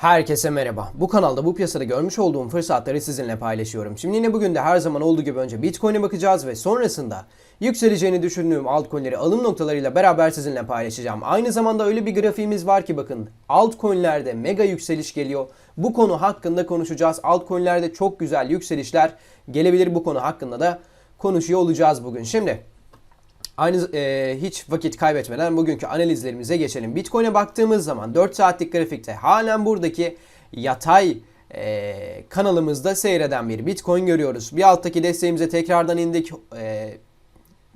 Herkese merhaba. Bu kanalda bu piyasada görmüş olduğum fırsatları sizinle paylaşıyorum. Şimdi yine bugün de her zaman olduğu gibi önce Bitcoin'e bakacağız ve sonrasında yükseleceğini düşündüğüm altcoin'leri alım noktalarıyla beraber sizinle paylaşacağım. Aynı zamanda öyle bir grafiğimiz var ki bakın altcoin'lerde mega yükseliş geliyor. Bu konu hakkında konuşacağız. Altcoin'lerde çok güzel yükselişler gelebilir. Bu konu hakkında da konuşuyor olacağız bugün. Şimdi Aynı e, hiç vakit kaybetmeden bugünkü analizlerimize geçelim. Bitcoin'e baktığımız zaman 4 saatlik grafikte halen buradaki yatay e, kanalımızda seyreden bir Bitcoin görüyoruz. Bir alttaki desteğimize tekrardan indik. E,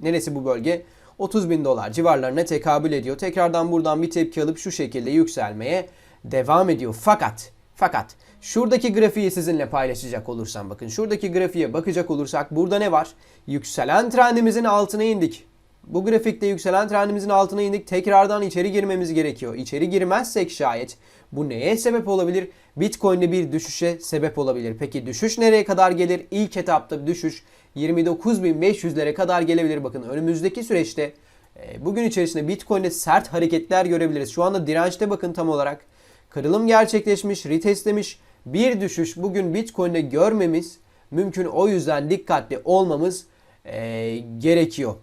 neresi bu bölge? 30 bin dolar civarlarına tekabül ediyor. Tekrardan buradan bir tepki alıp şu şekilde yükselmeye devam ediyor. Fakat fakat şuradaki grafiği sizinle paylaşacak olursam bakın şuradaki grafiğe bakacak olursak burada ne var? Yükselen trendimizin altına indik. Bu grafikte yükselen trendimizin altına indik. Tekrardan içeri girmemiz gerekiyor. İçeri girmezsek şayet bu neye sebep olabilir? Bitcoin'de bir düşüşe sebep olabilir. Peki düşüş nereye kadar gelir? İlk etapta düşüş 29.500'lere kadar gelebilir. Bakın önümüzdeki süreçte e, bugün içerisinde Bitcoin'de sert hareketler görebiliriz. Şu anda dirençte bakın tam olarak. Kırılım gerçekleşmiş, retestlemiş. Bir düşüş bugün Bitcoin'de görmemiz mümkün. O yüzden dikkatli olmamız e, gerekiyor.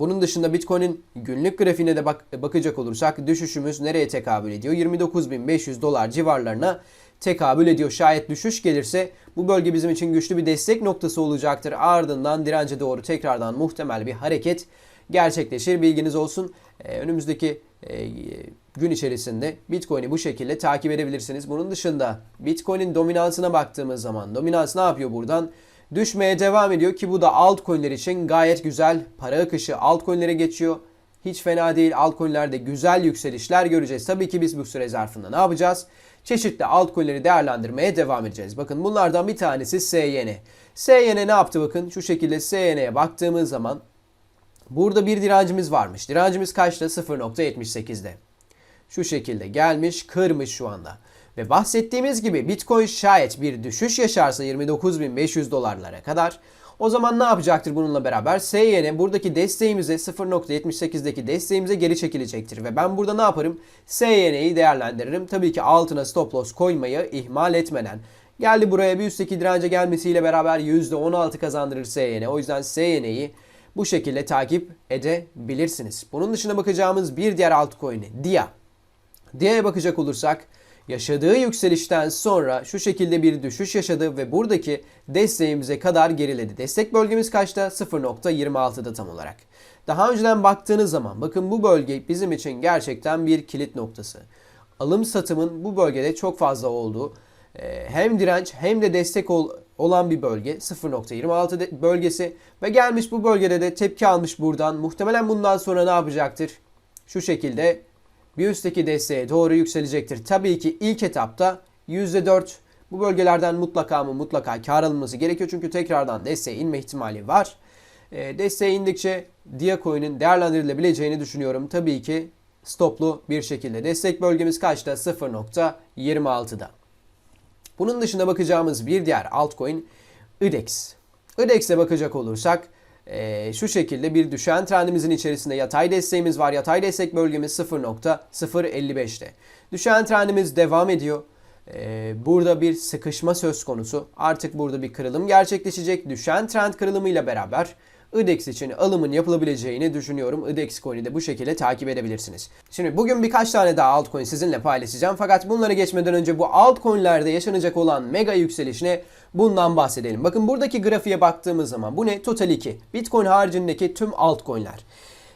Bunun dışında Bitcoin'in günlük grafiğine de bak bakacak olursak düşüşümüz nereye tekabül ediyor? 29.500 dolar civarlarına tekabül ediyor. Şayet düşüş gelirse bu bölge bizim için güçlü bir destek noktası olacaktır. Ardından dirence doğru tekrardan muhtemel bir hareket gerçekleşir. Bilginiz olsun. Ee, önümüzdeki e, gün içerisinde Bitcoin'i bu şekilde takip edebilirsiniz. Bunun dışında Bitcoin'in dominansına baktığımız zaman dominans ne yapıyor buradan? Düşmeye devam ediyor ki bu da altcoin'ler için gayet güzel. Para akışı altcoin'lere geçiyor. Hiç fena değil. Altcoin'lerde güzel yükselişler göreceğiz. Tabii ki biz bu süre zarfında ne yapacağız? Çeşitli altcoin'leri değerlendirmeye devam edeceğiz. Bakın bunlardan bir tanesi SYN. SYN ne yaptı bakın? Şu şekilde SYN'ye baktığımız zaman burada bir direncimiz varmış. Direncimiz kaçta? 0.78'de. Şu şekilde gelmiş, kırmış şu anda. Ve bahsettiğimiz gibi Bitcoin şayet bir düşüş yaşarsa 29.500 dolarlara kadar o zaman ne yapacaktır bununla beraber? SYN buradaki desteğimize 0.78'deki desteğimize geri çekilecektir. Ve ben burada ne yaparım? SYN'yi değerlendiririm. Tabii ki altına stop loss koymayı ihmal etmeden. Geldi buraya bir üstteki dirence gelmesiyle beraber %16 kazandırır SYN. O yüzden SYN'yi bu şekilde takip edebilirsiniz. Bunun dışında bakacağımız bir diğer altcoin'i DIA. DIA'ya bakacak olursak yaşadığı yükselişten sonra şu şekilde bir düşüş yaşadı ve buradaki desteğimize kadar geriledi. Destek bölgemiz kaçta? 0.26'da tam olarak. Daha önceden baktığınız zaman bakın bu bölge bizim için gerçekten bir kilit noktası. Alım satımın bu bölgede çok fazla olduğu e, hem direnç hem de destek olan bir bölge 0.26 bölgesi ve gelmiş bu bölgede de tepki almış buradan. Muhtemelen bundan sonra ne yapacaktır? Şu şekilde bir üstteki desteğe doğru yükselecektir. Tabii ki ilk etapta %4 bu bölgelerden mutlaka mı mutlaka kar alınması gerekiyor. Çünkü tekrardan desteğe inme ihtimali var. E, desteğe indikçe Diacoin'in değerlendirilebileceğini düşünüyorum. Tabii ki stoplu bir şekilde. Destek bölgemiz kaçta? 0.26'da. Bunun dışında bakacağımız bir diğer altcoin IDEX. IDEX'e bakacak olursak e, şu şekilde bir düşen trendimizin içerisinde yatay desteğimiz var. Yatay destek bölgemiz 0.055'te. Düşen trendimiz devam ediyor. E, burada bir sıkışma söz konusu. Artık burada bir kırılım gerçekleşecek. Düşen trend kırılımıyla beraber IDEX için alımın yapılabileceğini düşünüyorum. IDEX coin'i de bu şekilde takip edebilirsiniz. Şimdi bugün birkaç tane daha altcoin sizinle paylaşacağım. Fakat bunlara geçmeden önce bu altcoin'lerde yaşanacak olan mega yükselişine bundan bahsedelim. Bakın buradaki grafiğe baktığımız zaman bu ne? Total 2. Bitcoin haricindeki tüm altcoin'ler.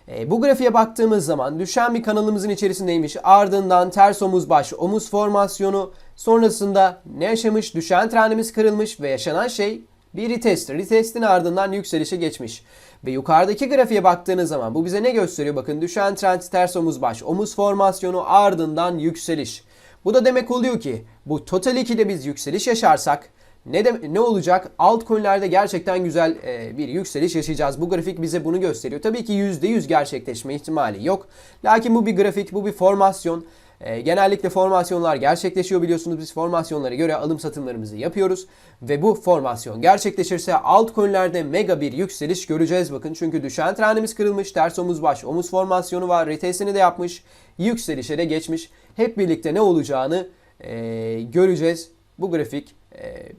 E, bu grafiğe baktığımız zaman düşen bir kanalımızın içerisindeymiş. Ardından ters omuz baş omuz formasyonu. Sonrasında ne yaşamış? Düşen trendimiz kırılmış ve yaşanan şey bir retest. Retestin ardından yükselişe geçmiş. Ve yukarıdaki grafiğe baktığınız zaman bu bize ne gösteriyor? Bakın düşen trend ters omuz baş. Omuz formasyonu ardından yükseliş. Bu da demek oluyor ki bu Total 2'de biz yükseliş yaşarsak ne de, ne olacak? Altcoin'lerde gerçekten güzel e, bir yükseliş yaşayacağız. Bu grafik bize bunu gösteriyor. Tabii ki %100 gerçekleşme ihtimali yok. Lakin bu bir grafik, bu bir formasyon. E, genellikle formasyonlar gerçekleşiyor biliyorsunuz. Biz formasyonlara göre alım satımlarımızı yapıyoruz. Ve bu formasyon gerçekleşirse altcoin'lerde mega bir yükseliş göreceğiz. Bakın çünkü düşen trendimiz kırılmış. Ters omuz baş omuz formasyonu var. Retestini de yapmış. Yükselişe de geçmiş. Hep birlikte ne olacağını e, göreceğiz. Bu grafik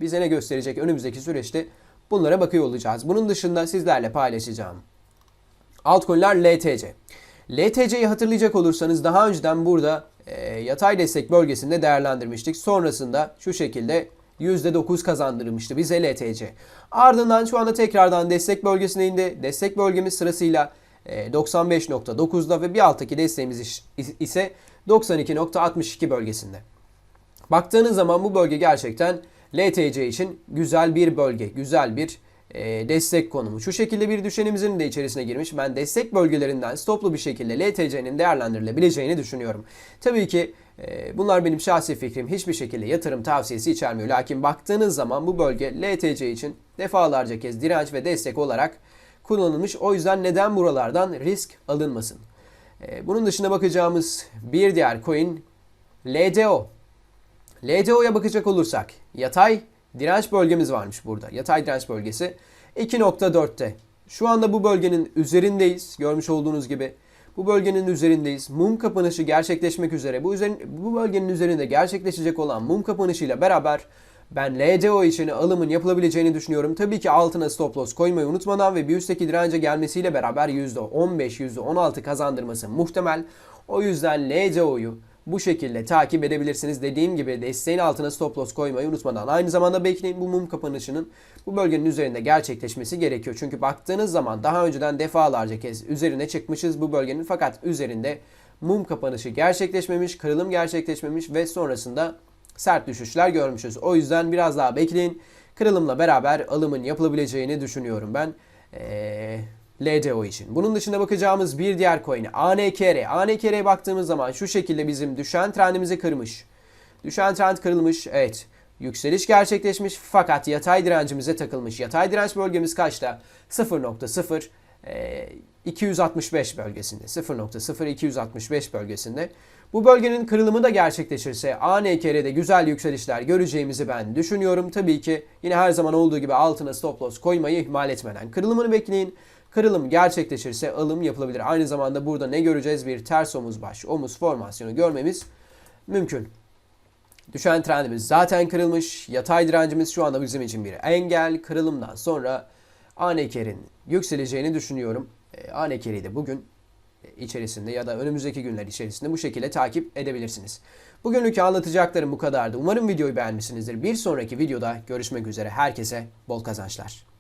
bize ne gösterecek önümüzdeki süreçte bunlara bakıyor olacağız. Bunun dışında sizlerle paylaşacağım. Altcoin'ler LTC. LTC'yi hatırlayacak olursanız daha önceden burada e, yatay destek bölgesinde değerlendirmiştik. Sonrasında şu şekilde %9 kazandırmıştı bize LTC. Ardından şu anda tekrardan destek bölgesine indi. Destek bölgemiz sırasıyla e, 95.9'da ve bir alttaki desteğimiz ise 92.62 bölgesinde. Baktığınız zaman bu bölge gerçekten LTC için güzel bir bölge, güzel bir e, destek konumu. Şu şekilde bir düşenimizin de içerisine girmiş. Ben destek bölgelerinden stoplu bir şekilde LTC'nin değerlendirilebileceğini düşünüyorum. Tabii ki e, bunlar benim şahsi fikrim. Hiçbir şekilde yatırım tavsiyesi içermiyor. Lakin baktığınız zaman bu bölge LTC için defalarca kez direnç ve destek olarak kullanılmış. O yüzden neden buralardan risk alınmasın? E, bunun dışında bakacağımız bir diğer coin LDO. LDO'ya bakacak olursak yatay direnç bölgemiz varmış burada. Yatay direnç bölgesi 2.4'te. Şu anda bu bölgenin üzerindeyiz. Görmüş olduğunuz gibi bu bölgenin üzerindeyiz. Mum kapanışı gerçekleşmek üzere. Bu üzerin, bu bölgenin üzerinde gerçekleşecek olan mum kapanışıyla beraber ben LDO için alımın yapılabileceğini düşünüyorum. Tabii ki altına stop loss koymayı unutmadan ve bir üstteki dirence gelmesiyle beraber %15, %16 kazandırması muhtemel. O yüzden LDO'yu bu şekilde takip edebilirsiniz. Dediğim gibi desteğin altına stop loss koymayı unutmadan. Aynı zamanda bekleyin bu mum kapanışının bu bölgenin üzerinde gerçekleşmesi gerekiyor. Çünkü baktığınız zaman daha önceden defalarca kez üzerine çıkmışız bu bölgenin fakat üzerinde mum kapanışı gerçekleşmemiş, kırılım gerçekleşmemiş ve sonrasında sert düşüşler görmüşüz. O yüzden biraz daha bekleyin. Kırılımla beraber alımın yapılabileceğini düşünüyorum ben. Ee, LDO için. Bunun dışında bakacağımız bir diğer coin ANKR. ANKR'ye baktığımız zaman şu şekilde bizim düşen trendimizi kırmış. Düşen trend kırılmış. Evet. Yükseliş gerçekleşmiş fakat yatay direncimize takılmış. Yatay direnç bölgemiz kaçta? 0.0 e, 265 bölgesinde. 0.0 265 bölgesinde. Bu bölgenin kırılımı da gerçekleşirse ANKR'de güzel yükselişler göreceğimizi ben düşünüyorum. Tabii ki yine her zaman olduğu gibi altına stop loss koymayı ihmal etmeden kırılımını bekleyin. Kırılım gerçekleşirse alım yapılabilir. Aynı zamanda burada ne göreceğiz? Bir ters omuz baş, omuz formasyonu görmemiz mümkün. Düşen trendimiz zaten kırılmış. Yatay direncimiz şu anda bizim için bir engel. Kırılımdan sonra ANKR'in yükseleceğini düşünüyorum. E, ANKR'i de bugün içerisinde ya da önümüzdeki günler içerisinde bu şekilde takip edebilirsiniz. Bugünlük anlatacaklarım bu kadardı. Umarım videoyu beğenmişsinizdir. Bir sonraki videoda görüşmek üzere. Herkese bol kazançlar.